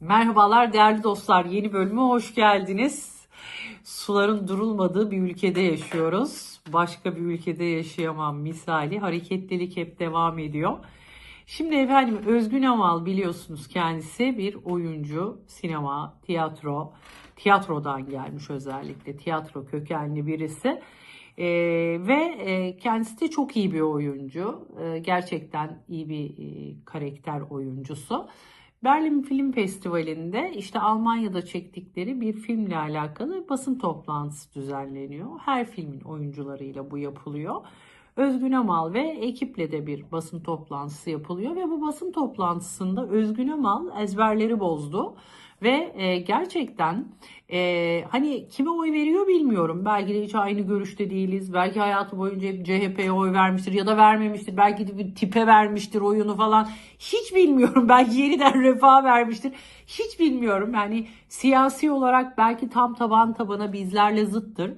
Merhabalar değerli dostlar. Yeni bölüme hoş geldiniz. Suların durulmadığı bir ülkede yaşıyoruz. Başka bir ülkede yaşayamam misali. Hareketlilik hep devam ediyor. Şimdi efendim Özgün Amal biliyorsunuz kendisi bir oyuncu, sinema, tiyatro, tiyatrodan gelmiş özellikle. Tiyatro kökenli birisi. Ee, ve e, kendisi de çok iyi bir oyuncu. Ee, gerçekten iyi bir e, karakter oyuncusu. Berlin Film Festivali'nde işte Almanya'da çektikleri bir filmle alakalı basın toplantısı düzenleniyor. Her filmin oyuncularıyla bu yapılıyor. Özgün Amal ve ekiple de bir basın toplantısı yapılıyor ve bu basın toplantısında Özgün Amal ezberleri bozdu ve e, gerçekten e, hani kime oy veriyor bilmiyorum. Belki de hiç aynı görüşte değiliz. Belki hayatı boyunca hep CHP'ye oy vermiştir ya da vermemiştir. Belki de bir tipe vermiştir oyunu falan. Hiç bilmiyorum. Belki yeniden refah vermiştir. Hiç bilmiyorum. Yani siyasi olarak belki tam taban tabana bizlerle zıttır.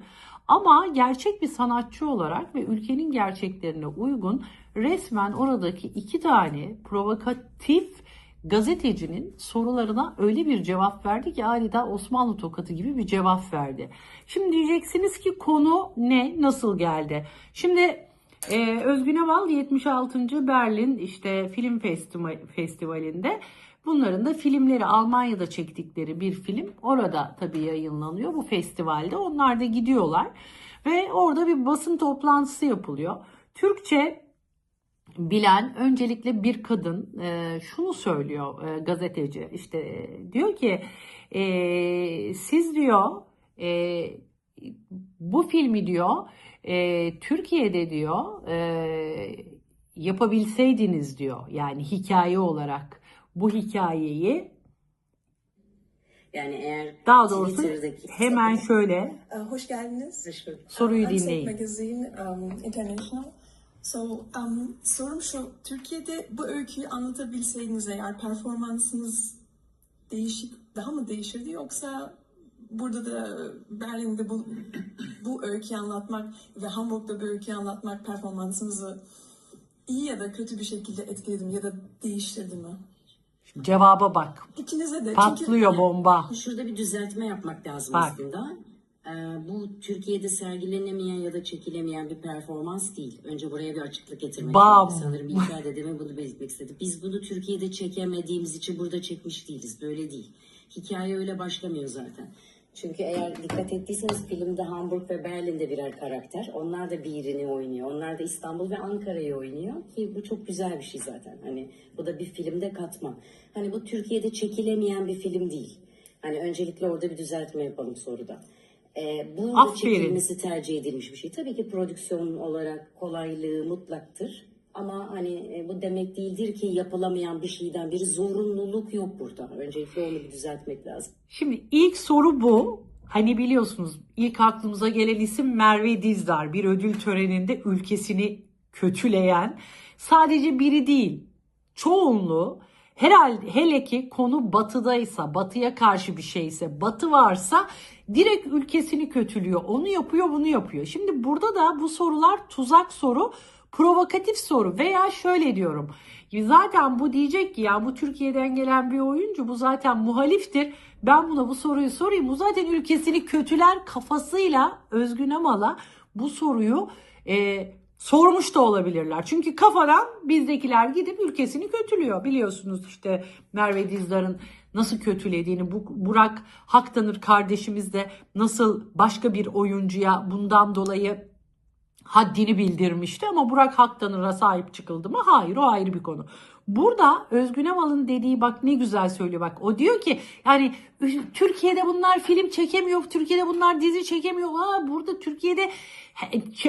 Ama gerçek bir sanatçı olarak ve ülkenin gerçeklerine uygun resmen oradaki iki tane provokatif gazetecinin sorularına öyle bir cevap verdi ki adeta Osmanlı tokatı gibi bir cevap verdi. Şimdi diyeceksiniz ki konu ne, nasıl geldi? Şimdi e, Özgün Aval 76. Berlin işte film Festiva- festivalinde bunların da filmleri Almanya'da çektikleri bir film orada tabii yayınlanıyor bu festivalde. Onlar da gidiyorlar ve orada bir basın toplantısı yapılıyor. Türkçe bilen öncelikle bir kadın e, şunu söylüyor e, gazeteci işte e, diyor ki e, siz diyor e, bu filmi diyor e, Türkiye'de diyor e, yapabilseydiniz diyor yani hikaye olarak bu hikayeyi Yani eğer daha doğrusu hemen şöyle Ee, hoş geldiniz. Soruyu Set dinleyin. Magazine um, International. So, um, sorum şu, Türkiye'de bu öyküyü anlatabilseydiniz eğer performansınız değişik, daha mı değişirdi yoksa burada da Berlin'de bu, bu öyküyü anlatmak ve Hamburg'da bu öyküyü anlatmak performansınızı iyi ya da kötü bir şekilde etkiledi mi ya da değiştirdi mi? Cevaba bak. İkinize de. Patlıyor bomba. Şurada bir düzeltme yapmak lazım Bak. aslında. Ee, bu Türkiye'de sergilenemeyen ya da çekilemeyen bir performans değil. Önce buraya bir açıklık getirmek Bam. lazım. Sanırım İlker dedeme bunu belirtmek istedi. Biz bunu Türkiye'de çekemediğimiz için burada çekmiş değiliz. Böyle değil. Hikaye öyle başlamıyor zaten. Çünkü eğer dikkat ettiyseniz filmde Hamburg ve Berlin'de birer karakter. Onlar da birini oynuyor. Onlar da İstanbul ve Ankara'yı oynuyor. Ki bu çok güzel bir şey zaten. Hani bu da bir filmde katma. Hani bu Türkiye'de çekilemeyen bir film değil. Hani öncelikle orada bir düzeltme yapalım soruda. Ee, burada Aferin. çekilmesi tercih edilmiş bir şey. Tabii ki prodüksiyon olarak kolaylığı mutlaktır. Ama hani e, bu demek değildir ki yapılamayan bir şeyden bir zorunluluk yok burada. Öncelikle onu bir düzeltmek lazım. Şimdi ilk soru bu. Hani biliyorsunuz ilk aklımıza gelen isim Merve Dizdar. Bir ödül töreninde ülkesini kötüleyen sadece biri değil. Çoğunluğu herhalde hele ki konu batıdaysa, batıya karşı bir şeyse, batı varsa direkt ülkesini kötülüyor. Onu yapıyor, bunu yapıyor. Şimdi burada da bu sorular tuzak soru, provokatif soru veya şöyle diyorum. Zaten bu diyecek ki ya bu Türkiye'den gelen bir oyuncu bu zaten muhaliftir. Ben buna bu soruyu sorayım. Bu zaten ülkesini kötüler kafasıyla Özgün Amal'a bu soruyu e, sormuş da olabilirler. Çünkü kafadan bizdekiler gidip ülkesini kötülüyor. Biliyorsunuz işte Merve Dizdar'ın nasıl kötülediğini, bu Burak Haktanır kardeşimiz de nasıl başka bir oyuncuya bundan dolayı haddini bildirmişti ama Burak Haktanır'a sahip çıkıldı mı? Hayır o ayrı bir konu. Burada Özgün Amal'ın dediği bak ne güzel söylüyor bak. O diyor ki yani Türkiye'de bunlar film çekemiyor, Türkiye'de bunlar dizi çekemiyor. Ha burada Türkiye'de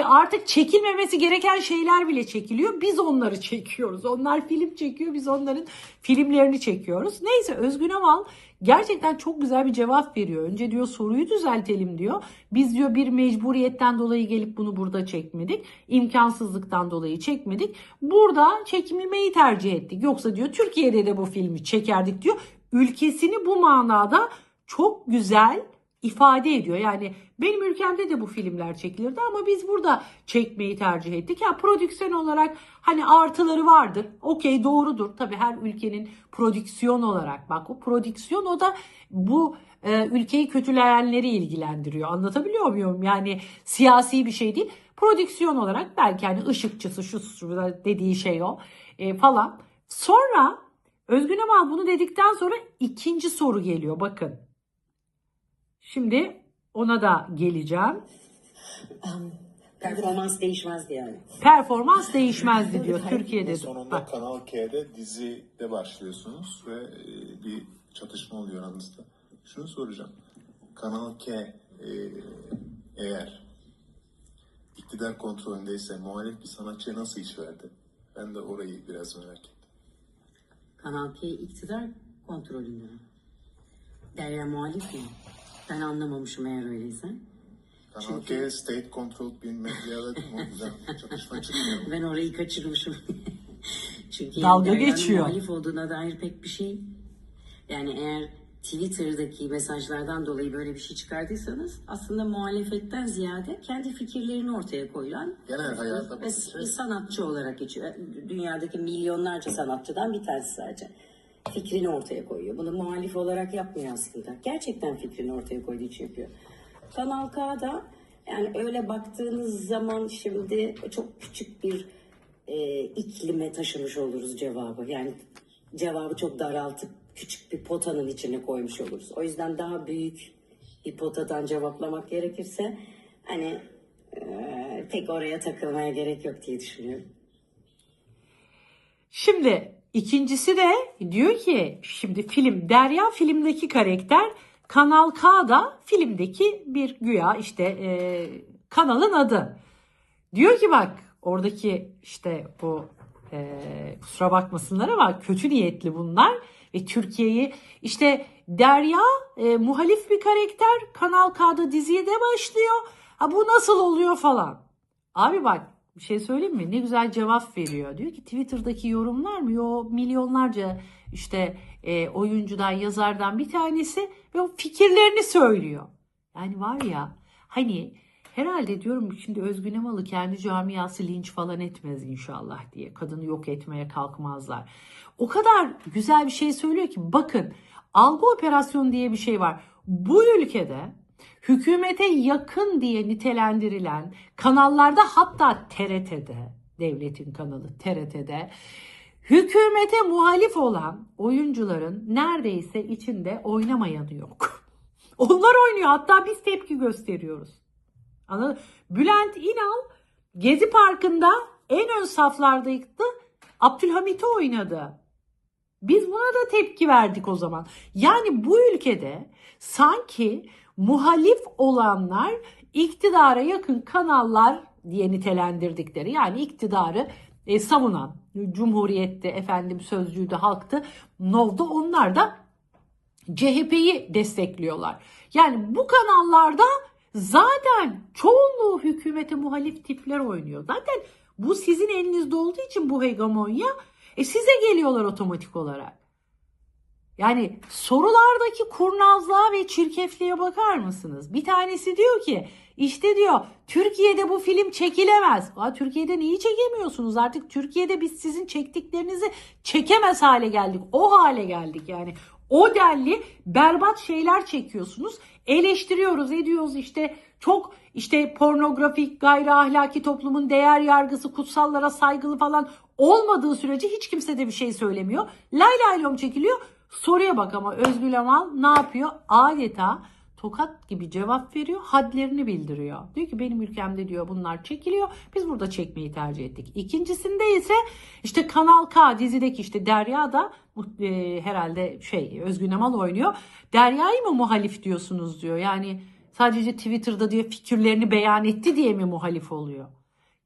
artık çekilmemesi gereken şeyler bile çekiliyor. Biz onları çekiyoruz. Onlar film çekiyor, biz onların filmlerini çekiyoruz. Neyse Özgün Amal gerçekten çok güzel bir cevap veriyor. Önce diyor soruyu düzeltelim diyor. Biz diyor bir mecburiyetten dolayı gelip bunu burada çekmedik. İmkansızlıktan dolayı çekmedik. Burada çekilmeyi tercih ettik. Yoksa diyor Türkiye'de de bu filmi çekerdik diyor. Ülkesini bu manada çok güzel ifade ediyor. Yani benim ülkemde de bu filmler çekilirdi ama biz burada çekmeyi tercih ettik. Ya prodüksiyon olarak hani artıları vardır. Okey doğrudur. Tabii her ülkenin prodüksiyon olarak bak o prodüksiyon o da bu e, ülkeyi kötüleyenleri ilgilendiriyor. Anlatabiliyor muyum? Yani siyasi bir şey değil. Prodüksiyon olarak belki hani ışıkçısı şu şu dediği şey o e, falan. Sonra Özgün Amal bunu dedikten sonra ikinci soru geliyor bakın. Şimdi ona da geleceğim. Performans değişmezdi yani. Performans değişmezdi diyor Türkiye'de. Sonunda Bak, Kanal K'de dizide başlıyorsunuz ve e, bir çatışma oluyor aranızda. Şunu soracağım. Kanal K e, eğer iktidar kontrolündeyse muhalif bir sanatçıya nasıl iş verdi? Ben de orayı biraz merak ettim. Kanal K iktidar kontrolünde mi? Derya muhalif mi? Ben anlamamışım eğer öyleyse. Kanal Çünkü- K state controlled bir medya değil mi? O yüzden çatışma çıkmıyor. Ben orayı kaçırmışım. Çünkü Dalga geçiyor. muhalif olduğuna dair pek bir şey. Yani eğer Twitter'daki mesajlardan dolayı böyle bir şey çıkardıysanız aslında muhalefetten ziyade kendi fikirlerini ortaya koyan Genel hayata ve sanatçı olarak geçiyor. Dünyadaki milyonlarca sanatçıdan bir tanesi sadece. Fikrini ortaya koyuyor. Bunu muhalif olarak yapmıyor aslında. Gerçekten fikrini ortaya koyduğu için yapıyor. Kanal K'da yani öyle baktığınız zaman şimdi çok küçük bir e, iklime taşımış oluruz cevabı. Yani cevabı çok daraltıp küçük bir potanın içine koymuş oluruz. O yüzden daha büyük bir potadan cevaplamak gerekirse hani e, pek oraya takılmaya gerek yok diye düşünüyorum. Şimdi ikincisi de diyor ki şimdi film Derya filmdeki karakter Kanal K'da filmdeki bir güya işte e, kanalın adı. Diyor ki bak oradaki işte bu e, kusura bakmasınlar ama kötü niyetli bunlar ve Türkiye'yi işte Derya e, muhalif bir karakter Kanal K'da diziye de başlıyor. Ha bu nasıl oluyor falan. Abi bak bir şey söyleyeyim mi? Ne güzel cevap veriyor. Diyor ki Twitter'daki yorumlar mı? Yo milyonlarca işte e, oyuncudan, yazardan bir tanesi ve o fikirlerini söylüyor. Yani var ya hani herhalde diyorum şimdi Özgün Emalı kendi camiası linç falan etmez inşallah diye. Kadını yok etmeye kalkmazlar. O kadar güzel bir şey söylüyor ki bakın algı operasyonu diye bir şey var. Bu ülkede hükümete yakın diye nitelendirilen kanallarda hatta TRT'de devletin kanalı TRT'de hükümete muhalif olan oyuncuların neredeyse içinde oynamayanı yok. Onlar oynuyor hatta biz tepki gösteriyoruz. Anladın? Bülent İnal Gezi Parkı'nda en ön saflardaydı. Abdülhamit'i oynadı. Biz buna da tepki verdik o zaman. Yani bu ülkede sanki muhalif olanlar iktidara yakın kanallar diye nitelendirdikleri yani iktidarı e, savunan Cumhuriyet'te efendim sözcüğü halktı Nov'da onlar da CHP'yi destekliyorlar. Yani bu kanallarda zaten çoğunluğu hükümete muhalif tipler oynuyor. Zaten bu sizin elinizde olduğu için bu hegemonya e size geliyorlar otomatik olarak. Yani sorulardaki kurnazlığa ve çirkefliğe bakar mısınız? Bir tanesi diyor ki işte diyor Türkiye'de bu film çekilemez. Aa, Türkiye'de neyi çekemiyorsunuz? Artık Türkiye'de biz sizin çektiklerinizi çekemez hale geldik. O hale geldik yani. O denli berbat şeyler çekiyorsunuz. Eleştiriyoruz, ediyoruz işte çok işte pornografik, gayri ahlaki toplumun değer yargısı, kutsallara saygılı falan olmadığı sürece hiç kimse de bir şey söylemiyor. Lay lay lom çekiliyor. Soruya bak ama Özgül Amal ne yapıyor? Adeta tokat gibi cevap veriyor, hadlerini bildiriyor. Diyor ki benim ülkemde diyor bunlar çekiliyor. Biz burada çekmeyi tercih ettik. İkincisinde ise işte Kanal K dizideki işte Derya da e, herhalde şey Özgün Amal oynuyor. Derya'yı mı muhalif diyorsunuz diyor. Yani sadece Twitter'da diyor fikirlerini beyan etti diye mi muhalif oluyor?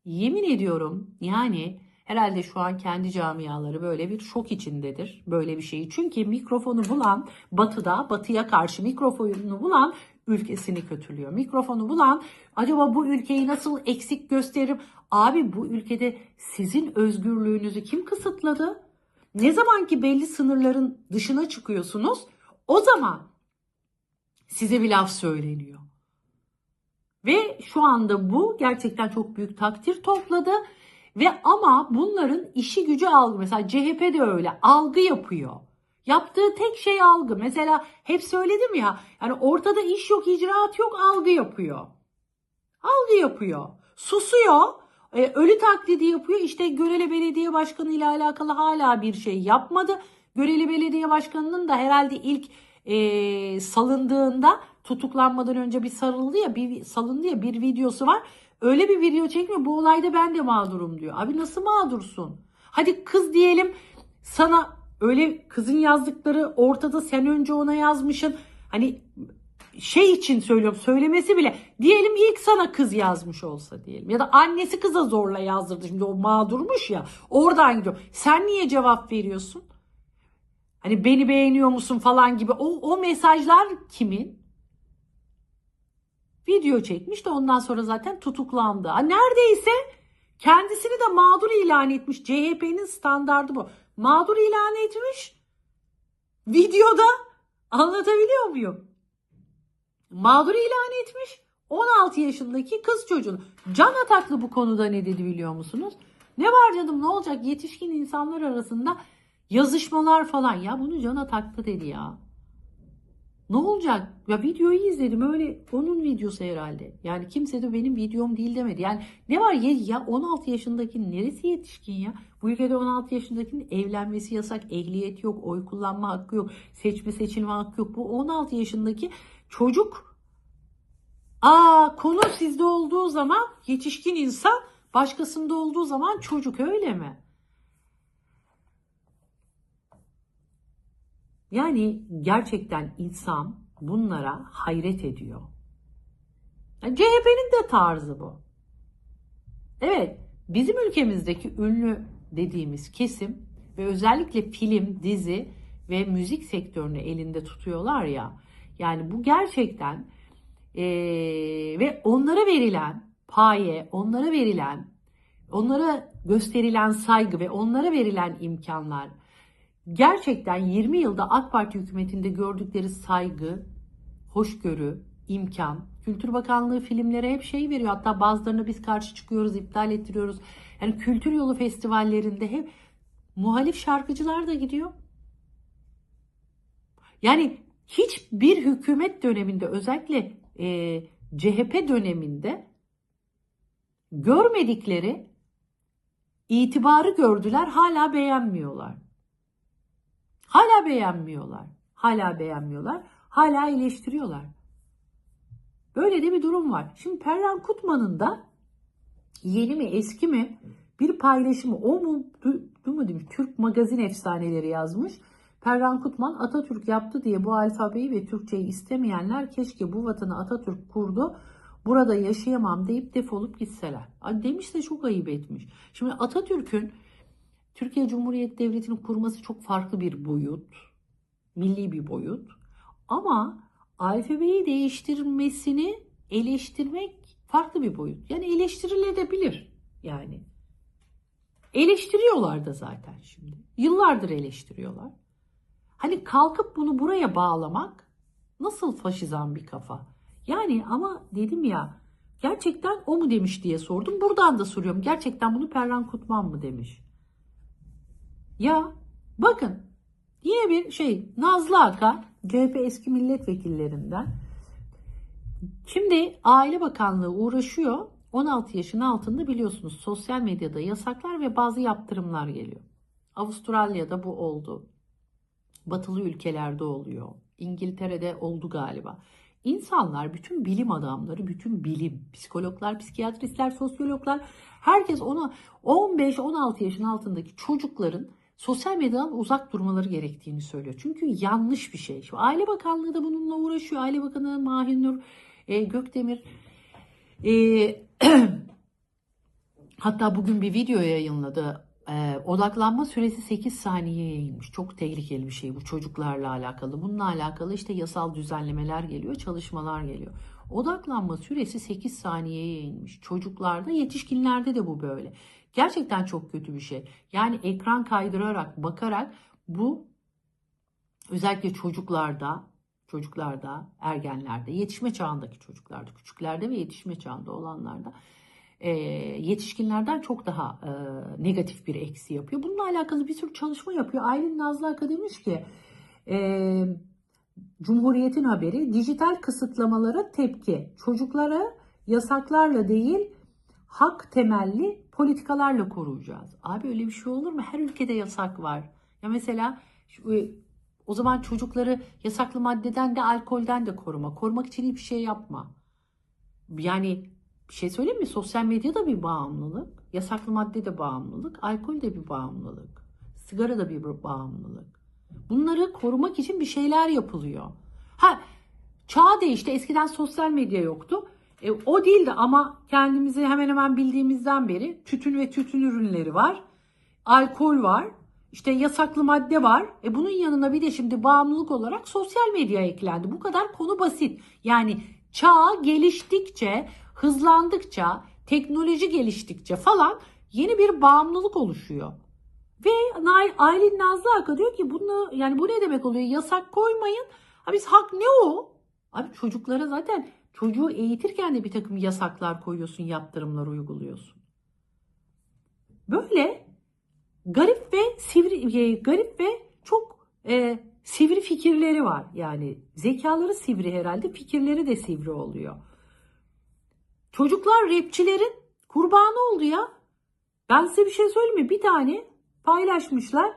Yemin ediyorum yani herhalde şu an kendi camiaları böyle bir şok içindedir böyle bir şeyi. Çünkü mikrofonu bulan batıda batıya karşı mikrofonu bulan ülkesini kötülüyor. Mikrofonu bulan acaba bu ülkeyi nasıl eksik gösteririm? Abi bu ülkede sizin özgürlüğünüzü kim kısıtladı? Ne zaman ki belli sınırların dışına çıkıyorsunuz o zaman size bir laf söyleniyor. Ve şu anda bu gerçekten çok büyük takdir topladı. Ve ama bunların işi gücü algı. Mesela CHP de öyle algı yapıyor. Yaptığı tek şey algı. Mesela hep söyledim ya yani ortada iş yok, icraat yok, algı yapıyor. Algı yapıyor. Susuyor. e, ölü taklidi yapıyor. İşte Görele Belediye Başkanı ile alakalı hala bir şey yapmadı. Göreli Belediye Başkanı'nın da herhalde ilk e, salındığında tutuklanmadan önce bir sarıldı ya bir salındı ya bir videosu var. Öyle bir video çekmiyor. Bu olayda ben de mağdurum diyor. Abi nasıl mağdursun? Hadi kız diyelim sana öyle kızın yazdıkları ortada sen önce ona yazmışsın. Hani şey için söylüyorum söylemesi bile diyelim ilk sana kız yazmış olsa diyelim ya da annesi kıza zorla yazdırdı şimdi o mağdurmuş ya oradan gidiyor sen niye cevap veriyorsun hani beni beğeniyor musun falan gibi o, o mesajlar kimin video çekmiş de ondan sonra zaten tutuklandı ha, neredeyse kendisini de mağdur ilan etmiş CHP'nin standardı bu mağdur ilan etmiş videoda anlatabiliyor muyum mağdur ilan etmiş 16 yaşındaki kız çocuğunu. Can Ataklı bu konuda ne dedi biliyor musunuz? Ne var canım ne olacak yetişkin insanlar arasında yazışmalar falan. Ya bunu Can Ataklı dedi ya. Ne olacak? Ya videoyu izledim öyle onun videosu herhalde. Yani kimse de benim videom değil demedi. Yani ne var ya, ya 16 yaşındaki neresi yetişkin ya? Bu ülkede 16 yaşındakinin evlenmesi yasak, ehliyet yok, oy kullanma hakkı yok, seçme seçilme hakkı yok. Bu 16 yaşındaki çocuk Aa konu sizde olduğu zaman yetişkin insan başkasında olduğu zaman çocuk öyle mi? Yani gerçekten insan bunlara hayret ediyor. Yani CHP'nin de tarzı bu. Evet, bizim ülkemizdeki ünlü dediğimiz kesim ve özellikle film, dizi ve müzik sektörünü elinde tutuyorlar ya. Yani bu gerçekten eee, ve onlara verilen paye, onlara verilen, onlara gösterilen saygı ve onlara verilen imkanlar gerçekten 20 yılda AK Parti hükümetinde gördükleri saygı, hoşgörü, imkan, Kültür Bakanlığı filmlere hep şey veriyor. Hatta bazılarına biz karşı çıkıyoruz, iptal ettiriyoruz. Yani kültür yolu festivallerinde hep muhalif şarkıcılar da gidiyor. Yani hiçbir hükümet döneminde özellikle e, CHP döneminde görmedikleri itibarı gördüler hala beğenmiyorlar. Hala beğenmiyorlar. Hala beğenmiyorlar. Hala eleştiriyorlar. Böyle de bir durum var. Şimdi Perran Kutman'ın da yeni mi eski mi bir paylaşımı o mu du, du mu demiş Türk magazin efsaneleri yazmış. Perran Kutman Atatürk yaptı diye bu alfabeyi ve Türkçeyi istemeyenler keşke bu vatanı Atatürk kurdu. Burada yaşayamam deyip defolup gitseler. Demiş de çok ayıp etmiş. Şimdi Atatürk'ün Türkiye Cumhuriyeti Devleti'ni kurması çok farklı bir boyut. Milli bir boyut. Ama alfabeyi değiştirmesini eleştirmek farklı bir boyut. Yani eleştirilebilir yani. Eleştiriyorlar da zaten şimdi. Yıllardır eleştiriyorlar. Hani kalkıp bunu buraya bağlamak nasıl faşizan bir kafa? Yani ama dedim ya gerçekten o mu demiş diye sordum. Buradan da soruyorum. Gerçekten bunu Perran Kutman mı demiş? Ya bakın yine bir şey Nazlı Aka CHP eski milletvekillerinden. Şimdi Aile Bakanlığı uğraşıyor. 16 yaşın altında biliyorsunuz sosyal medyada yasaklar ve bazı yaptırımlar geliyor. Avustralya'da bu oldu. Batılı ülkelerde oluyor. İngiltere'de oldu galiba. İnsanlar, bütün bilim adamları, bütün bilim, psikologlar, psikiyatristler, sosyologlar, herkes ona 15-16 yaşın altındaki çocukların sosyal medyadan uzak durmaları gerektiğini söylüyor. Çünkü yanlış bir şey. Şu Aile Bakanlığı da bununla uğraşıyor. Aile Bakanı Mahinur e, Gökdemir e, hatta bugün bir video yayınladı. E, odaklanma süresi 8 saniyeye inmiş. Çok tehlikeli bir şey bu çocuklarla alakalı. Bununla alakalı işte yasal düzenlemeler geliyor, çalışmalar geliyor. Odaklanma süresi 8 saniyeye inmiş. Çocuklarda, yetişkinlerde de bu böyle. Gerçekten çok kötü bir şey. Yani ekran kaydırarak, bakarak bu özellikle çocuklarda çocuklarda, ergenlerde, yetişme çağındaki çocuklarda, küçüklerde ve yetişme çağında olanlarda e, yetişkinlerden çok daha e, negatif bir eksi yapıyor. Bununla alakalı bir sürü çalışma yapıyor. Aylin Nazlı Aka demiş ki e, Cumhuriyet'in haberi dijital kısıtlamalara tepki. Çocuklara yasaklarla değil hak temelli politikalarla koruyacağız. Abi öyle bir şey olur mu? Her ülkede yasak var. Ya mesela e, o zaman çocukları yasaklı maddeden de alkolden de koruma. Korumak için hiçbir şey yapma. Yani bir şey söyleyeyim mi? Sosyal medya da bir bağımlılık. Yasaklı madde de bağımlılık. Alkol de bir bağımlılık. Sigara da bir bağımlılık. Bunları korumak için bir şeyler yapılıyor. Ha çağ değişti. Eskiden sosyal medya yoktu. E, o değildi ama kendimizi hemen hemen bildiğimizden beri tütün ve tütün ürünleri var. Alkol var. işte yasaklı madde var. E bunun yanına bir de şimdi bağımlılık olarak sosyal medya eklendi. Bu kadar konu basit. Yani çağ geliştikçe, hızlandıkça, teknoloji geliştikçe falan yeni bir bağımlılık oluşuyor. Ve Aylin Nazlı Aka diyor ki bunu yani bu ne demek oluyor? Yasak koymayın. Ha biz hak ne o? Abi çocuklara zaten çocuğu eğitirken de bir takım yasaklar koyuyorsun, yaptırımlar uyguluyorsun. Böyle garip ve sivri, e, garip ve çok e, sivri fikirleri var. Yani zekaları sivri herhalde, fikirleri de sivri oluyor. Çocuklar rapçilerin kurbanı oldu ya. Ben size bir şey söyleyeyim mi? Bir tane paylaşmışlar.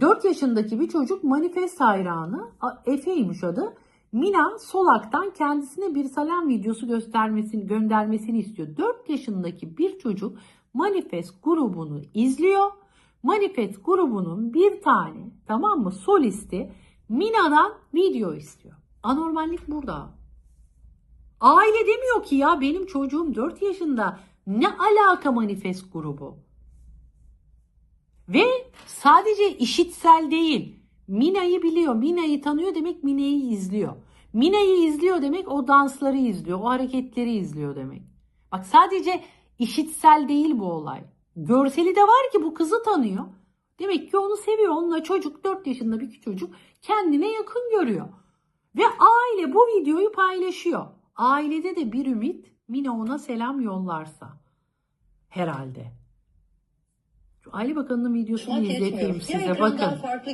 4 yaşındaki bir çocuk manifest hayranı. Efe'ymiş adı. Mina Solak'tan kendisine bir salam videosu göstermesini, göndermesini istiyor. 4 yaşındaki bir çocuk manifest grubunu izliyor. Manifest grubunun bir tane tamam mı solisti Mina'dan video istiyor. Anormallik burada. Aile demiyor ki ya benim çocuğum 4 yaşında ne alaka manifest grubu? Ve sadece işitsel değil. Mina'yı biliyor. Mina'yı tanıyor demek Mina'yı izliyor. Mina'yı izliyor demek o dansları izliyor. O hareketleri izliyor demek. Bak sadece işitsel değil bu olay. Görseli de var ki bu kızı tanıyor. Demek ki onu seviyor. Onunla çocuk 4 yaşında bir çocuk kendine yakın görüyor. Ve aile bu videoyu paylaşıyor. Ailede de bir ümit Mina ona selam yollarsa. Herhalde. Şu Aile Bakanı'nın videosunu izleteyim size. Bakın. farklı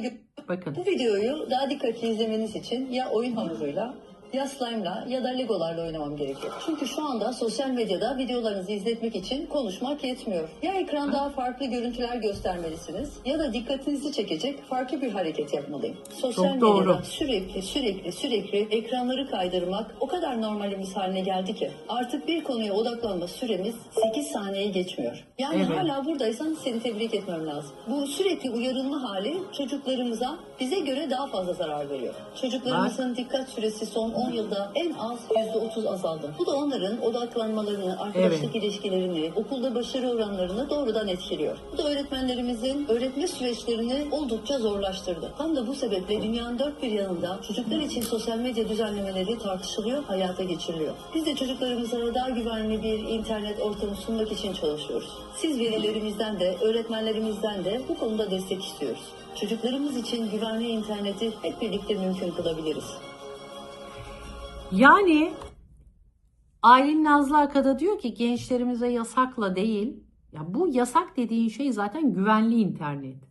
Bakın. Bu videoyu daha dikkatli izlemeniz için ya oyun hamuruyla ya slime'la ya da legolarla oynamam gerekiyor. Çünkü şu anda sosyal medyada videolarınızı izletmek için konuşmak yetmiyor. Ya ekranda farklı görüntüler göstermelisiniz ya da dikkatinizi çekecek farklı bir hareket yapmalıyım. Sosyal Çok doğru. medyada sürekli sürekli sürekli ekranları kaydırmak o kadar normalimiz haline geldi ki artık bir konuya odaklanma süremiz 8 saniye geçmiyor. Yani Evet. hala buradaysan seni tebrik etmem lazım. Bu sürekli uyarılma hali çocuklarımıza bize göre daha fazla zarar veriyor. Çocuklarımızın dikkat süresi son 10 yılda en az %30 azaldı. Bu da onların odaklanmalarını, arkadaşlık Evet. ilişkilerini, okulda başarı oranlarını doğrudan etkiliyor. Bu da öğretmenlerimizin öğretme süreçlerini oldukça zorlaştırdı. Tam da bu sebeple dünyanın dört bir yanında çocuklar için sosyal medya düzenlemeleri tartışılıyor, hayata geçiriliyor. Biz de çocuklarımıza daha güvenli bir internet ortamı sunmak için çalışıyoruz. Siz velilerimizden de, öğretmenlerimizden de bu konuda destek istiyoruz. Çocuklarımız için güvenli interneti hep birlikte mümkün kılabiliriz. Yani Aylin Nazlı Akada diyor ki gençlerimize yasakla değil. Ya bu yasak dediğin şey zaten güvenli internet.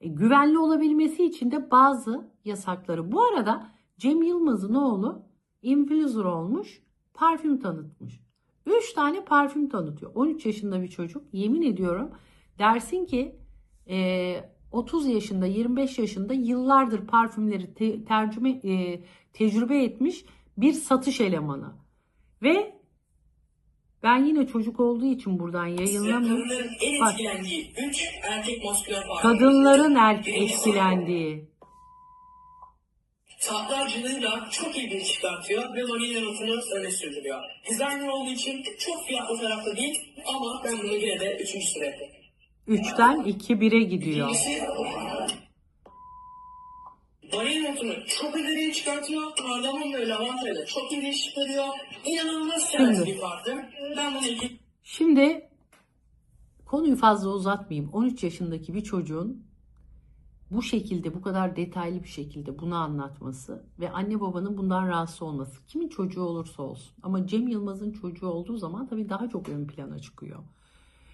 E, güvenli olabilmesi için de bazı yasakları. Bu arada Cem Yılmaz'ın oğlu influencer olmuş, parfüm tanıtmış. 3 tane parfüm tanıtıyor. 13 yaşında bir çocuk. Yemin ediyorum dersin ki e, 30 yaşında, 25 yaşında yıllardır parfümleri te- tercüme e, tecrübe etmiş bir satış elemanı. Ve ben yine çocuk olduğu için buradan yayınlamıyorum. Bak. etkilendiği 3 erkek maskülen parfüm. Kadınların erkek etkilendiği. Saatlercilığıyla çok iyi bir iş çıkartıyor ve vanilya notunu öne sürdürüyor. Designer olduğu için çok fiyatlı tarafta değil ama ben bunu yine de 3. sıraya. 3'ten 2 1'e gidiyor. İkincisi vanilya notunu çok ileriye çıkartıyor. Kardamon ve lavantayla çok iyi bir iş çıkarıyor. İnanılmaz sert bir parfüm. Ben bunu iki Şimdi konuyu fazla uzatmayayım. 13 yaşındaki bir çocuğun bu şekilde bu kadar detaylı bir şekilde bunu anlatması ve anne babanın bundan rahatsız olması kimin çocuğu olursa olsun ama Cem Yılmaz'ın çocuğu olduğu zaman tabii daha çok ön plana çıkıyor.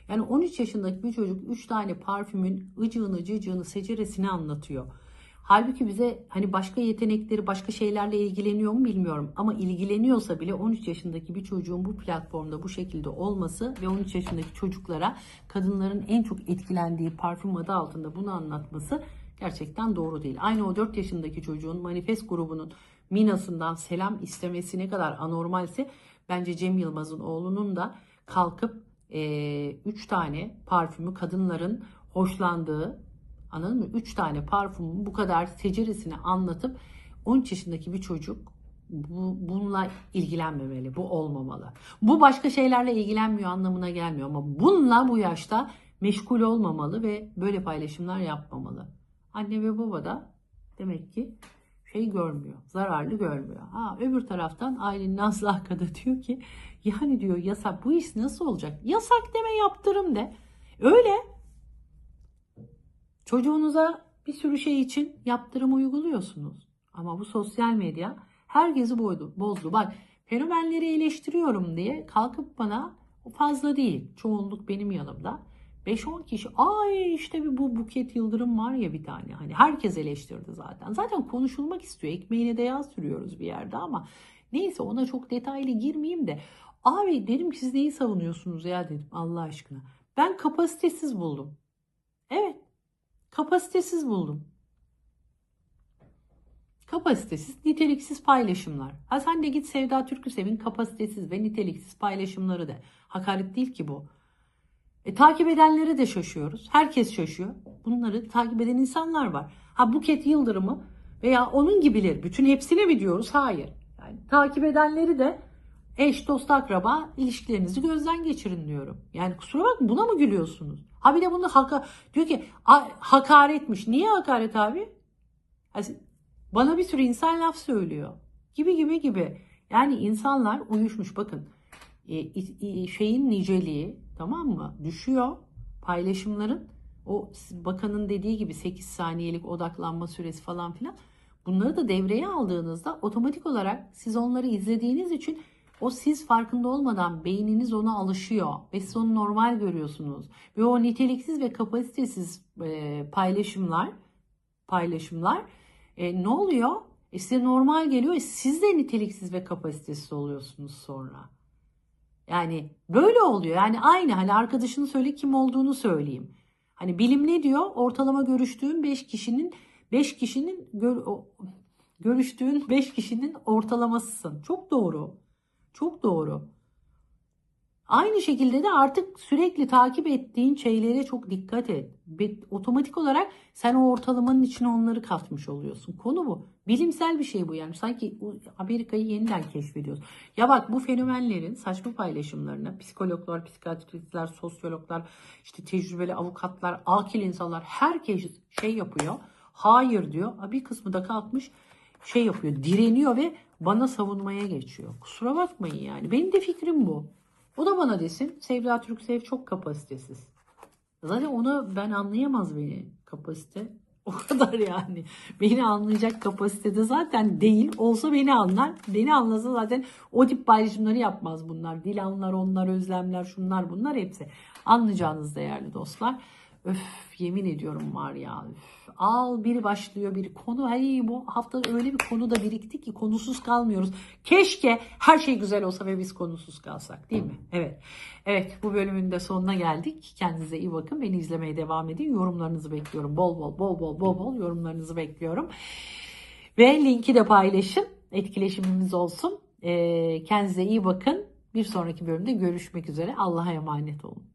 Yani 13 yaşındaki bir çocuk 3 tane parfümün ıcığını cıcığını seceresini anlatıyor. Halbuki bize hani başka yetenekleri başka şeylerle ilgileniyor mu bilmiyorum ama ilgileniyorsa bile 13 yaşındaki bir çocuğun bu platformda bu şekilde olması ve 13 yaşındaki çocuklara kadınların en çok etkilendiği parfüm adı altında bunu anlatması gerçekten doğru değil. Aynı o 4 yaşındaki çocuğun manifest grubunun Mina'sından selam istemesi ne kadar anormalse bence Cem Yılmaz'ın oğlunun da kalkıp 3 tane parfümü kadınların hoşlandığı anladın mı? 3 tane parfümün bu kadar seceresini anlatıp 13 yaşındaki bir çocuk bu, bununla ilgilenmemeli. Bu olmamalı. Bu başka şeylerle ilgilenmiyor anlamına gelmiyor ama bununla bu yaşta meşgul olmamalı ve böyle paylaşımlar yapmamalı. Anne ve baba da demek ki şey görmüyor. Zararlı görmüyor. Ha, öbür taraftan Aylin Nazlı Akka da diyor ki yani diyor yasak bu iş nasıl olacak? Yasak deme yaptırım de. Öyle. Çocuğunuza bir sürü şey için yaptırım uyguluyorsunuz. Ama bu sosyal medya herkesi bozdu. Bak fenomenleri eleştiriyorum diye kalkıp bana fazla değil. Çoğunluk benim yanımda. 5-10 kişi ay işte bir bu Buket Yıldırım var ya bir tane hani herkes eleştirdi zaten. Zaten konuşulmak istiyor. Ekmeğine de yağ sürüyoruz bir yerde ama neyse ona çok detaylı girmeyeyim de abi dedim ki siz neyi savunuyorsunuz ya dedim Allah aşkına. Ben kapasitesiz buldum. Evet kapasitesiz buldum. Kapasitesiz, niteliksiz paylaşımlar. Ha sen de git Sevda Türküsev'in kapasitesiz ve niteliksiz paylaşımları de. Hakaret değil ki bu. E, takip edenlere de şaşıyoruz. Herkes şaşıyor. Bunları takip eden insanlar var. Ha Buket Yıldırım'ı veya onun gibileri. Bütün hepsine mi diyoruz? Hayır. Yani takip edenleri de eş, dost, akraba ilişkilerinizi gözden geçirin diyorum. Yani kusura bakma buna mı gülüyorsunuz? Ha bir de bunu haka, diyor ki "A- hakaretmiş. Niye hakaret abi? Bana bir sürü insan laf söylüyor. Gibi gibi gibi. Yani insanlar uyuşmuş bakın. E, şeyin niceliği tamam mı? Düşüyor. Paylaşımların o bakanın dediği gibi 8 saniyelik odaklanma süresi falan filan. Bunları da devreye aldığınızda otomatik olarak siz onları izlediğiniz için o siz farkında olmadan beyniniz ona alışıyor ve siz onu normal görüyorsunuz. Ve o niteliksiz ve kapasitesiz e, paylaşımlar paylaşımlar e, ne oluyor? E, size normal geliyor. E, siz de niteliksiz ve kapasitesiz oluyorsunuz sonra. Yani böyle oluyor. Yani aynı hani arkadaşını söyle kim olduğunu söyleyeyim. Hani bilim ne diyor? Ortalama görüştüğün 5 kişinin 5 kişinin gör, görüştüğün 5 kişinin ortalamasısın. Çok doğru. Çok doğru. Aynı şekilde de artık sürekli takip ettiğin şeylere çok dikkat et. Otomatik olarak sen o ortalamanın içine onları katmış oluyorsun. Konu bu. Bilimsel bir şey bu yani. Sanki Amerika'yı yeniden keşfediyoruz. Ya bak bu fenomenlerin saçma paylaşımlarına psikologlar, psikiyatristler, sosyologlar, işte tecrübeli avukatlar, akil insanlar herkes şey yapıyor. Hayır diyor. Bir kısmı da kalkmış şey yapıyor, direniyor ve bana savunmaya geçiyor. Kusura bakmayın yani. Benim de fikrim bu. O da bana desin Sevda Türksev çok kapasitesiz. Zaten onu ben anlayamaz beni kapasite. O kadar yani. Beni anlayacak kapasitede zaten değil. Olsa beni anlar. Beni anlasa zaten o tip paylaşımları yapmaz bunlar. Dilanlar, onlar, özlemler, şunlar bunlar hepsi. Anlayacağınız değerli dostlar. Öf yemin ediyorum var ya. Öf. Al biri başlıyor bir konu. Hey bu hafta öyle bir konu da birikti ki konusuz kalmıyoruz. Keşke her şey güzel olsa ve biz konusuz kalsak değil mi? Evet. Evet bu bölümün de sonuna geldik. Kendinize iyi bakın. Beni izlemeye devam edin. Yorumlarınızı bekliyorum. Bol bol bol bol bol bol yorumlarınızı bekliyorum. Ve linki de paylaşın. Etkileşimimiz olsun. Ee, kendinize iyi bakın. Bir sonraki bölümde görüşmek üzere. Allah'a emanet olun.